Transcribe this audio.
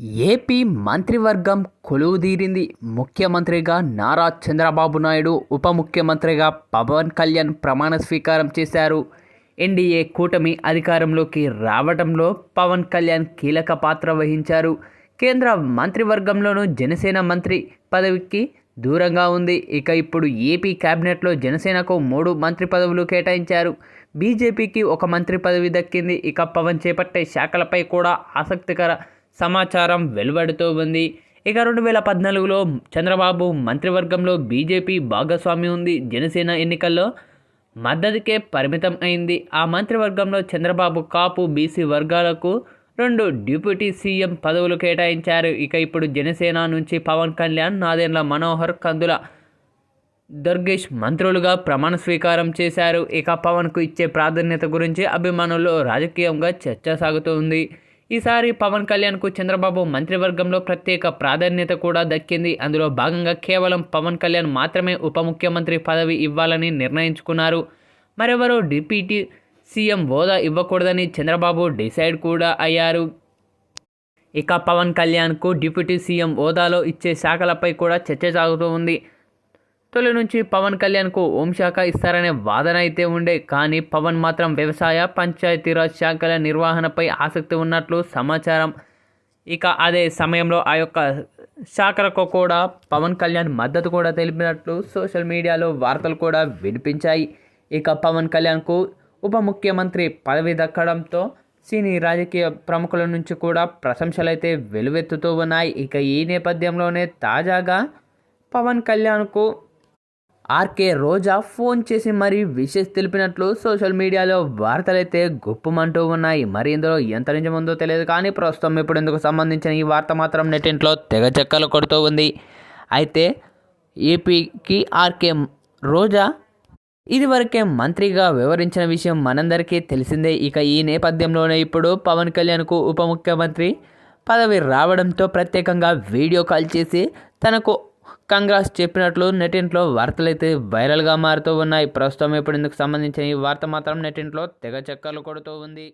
AP మంత్రివర్గం కొలువుదీరింది. ముఖ్యమంత్రిగా నారా చంద్రబాబు నాయుడు ఉప ముఖ్యమంత్రిగా పవన్ కళ్యాణ్ ప్రమాణ స్వీకారం చేశారు. ఎన్డీఏ కూటమి అధికారంలోకి రావడంలో పవన్ కళ్యాణ్ కీలక పాత్ర వహించారు. కేంద్ర మంత్రివర్గంలోనూ జనసేన మంత్రి పదవికి దూరంగా ఉంది. ఇక ఇప్పుడు ఏపీ కేబినెట్లో జనసేనకు మూడు మంత్రి పదవులు కేటాయించారు. బీజేపీకి ఒక మంత్రి పదవి దక్కింది. ఇక పవన్ చేపట్టే శాఖలపై కూడా ఆసక్తికర సమాచారం వెలువడుతూ ఉంది. ఇక రెండు వేల పద్నాలుగులో చంద్రబాబు మంత్రివర్గంలో బీజేపీ భాగస్వామి ఉంది. జనసేన ఎన్నికల్లో మద్దతుకే పరిమితం అయింది. ఆ మంత్రివర్గంలో చంద్రబాబు కాపు బీసీ వర్గాలకు రెండు డిప్యూటీ సీఎం పదవులు కేటాయించారు. ఇక ఇప్పుడు జనసేన నుంచి పవన్ కళ్యాణ్ నాదెండ్ల మనోహర్ కందుల దుర్గేష్ మంత్రులుగా ప్రమాణ స్వీకారం చేశారు. ఇక పవన్కు ఇచ్చే ప్రాధాన్యత గురించి అభిమానుల్లో రాజకీయంగా చర్చ సాగుతోంది ఈసారి పవన్ కళ్యాణ్కు చంద్రబాబు మంత్రివర్గంలో ప్రత్యేక ప్రాధాన్యత కూడా దక్కింది. అందులో భాగంగా కేవలం పవన్ కళ్యాణ్ మాత్రమే ఉప ముఖ్యమంత్రి పదవి ఇవ్వాలని నిర్ణయించుకున్నారు. మరెవరో డిప్యూటీ సీఎం హోదా ఇవ్వకూడదని చంద్రబాబు డిసైడ్ కూడా అయ్యారు. ఇక పవన్ కళ్యాణ్కు డిప్యూటీ సీఎం హోదాలో ఇచ్చే శాఖలపై కూడా చర్చ సాగుతూ ఉంది. తొలి నుంచి పవన్ కళ్యాణ్కు హోంశాఖ ఇస్తారనే వాదన అయితే ఉండే కానీ పవన్ మాత్రం వ్యవసాయ పంచాయతీరాజ్ శాఖల నిర్వహణపై ఆసక్తి ఉన్నట్లు సమాచారం. ఇక అదే సమయంలో ఆ యొక్క శాఖలకు కూడా పవన్ కళ్యాణ్ మద్దతు కూడా తెలిపినట్లు సోషల్ మీడియాలో వార్తలు కూడా వినిపించాయి. ఇక పవన్ కళ్యాణ్కు ఉప ముఖ్యమంత్రి పదవి దక్కడంతో సినీ రాజకీయ ప్రముఖుల నుంచి కూడా ప్రశంసలైతే వెలువెత్తుతూ ఉన్నాయి. ఇక ఈ నేపథ్యంలోనే తాజాగా పవన్ కళ్యాణ్కు ఆర్కే రోజా ఫోన్ చేసి మరీ విషెస్ తెలిపినట్లు సోషల్ మీడియాలో వార్తలైతే గుప్పమంటూ ఉన్నాయి. మరి ఇందులో ఎంత నిజముందో తెలియదు కానీ ప్రస్తుతం ఇప్పుడు ఇందుకు సంబంధించిన ఈ వార్త మాత్రం నెట్టింట్లో తెగ చెక్కలు కొడుతూ ఉంది. అయితే ఏపీకి ఆర్కే రోజా ఇదివరకే మంత్రిగా వివరించిన విషయం మనందరికీ తెలిసిందే. ఇక ఈ నేపథ్యంలోనే ఇప్పుడు పవన్ కళ్యాణ్కు ఉప ముఖ్యమంత్రి పదవి రావడంతో ప్రత్యేకంగా వీడియో కాల్ చేసి తనకు కంగ్రాస్ చెప్పినట్లు నెటింట్లో వార్తలైతే వైరల్గా మారుతూ ఉన్నాయి. ప్రస్తుతం ఇప్పుడు ఇందుకు సంబంధించిన ఈ వార్త మాత్రం నెటింట్లో తెగ చక్కర్లు కొడుతూ ఉంది.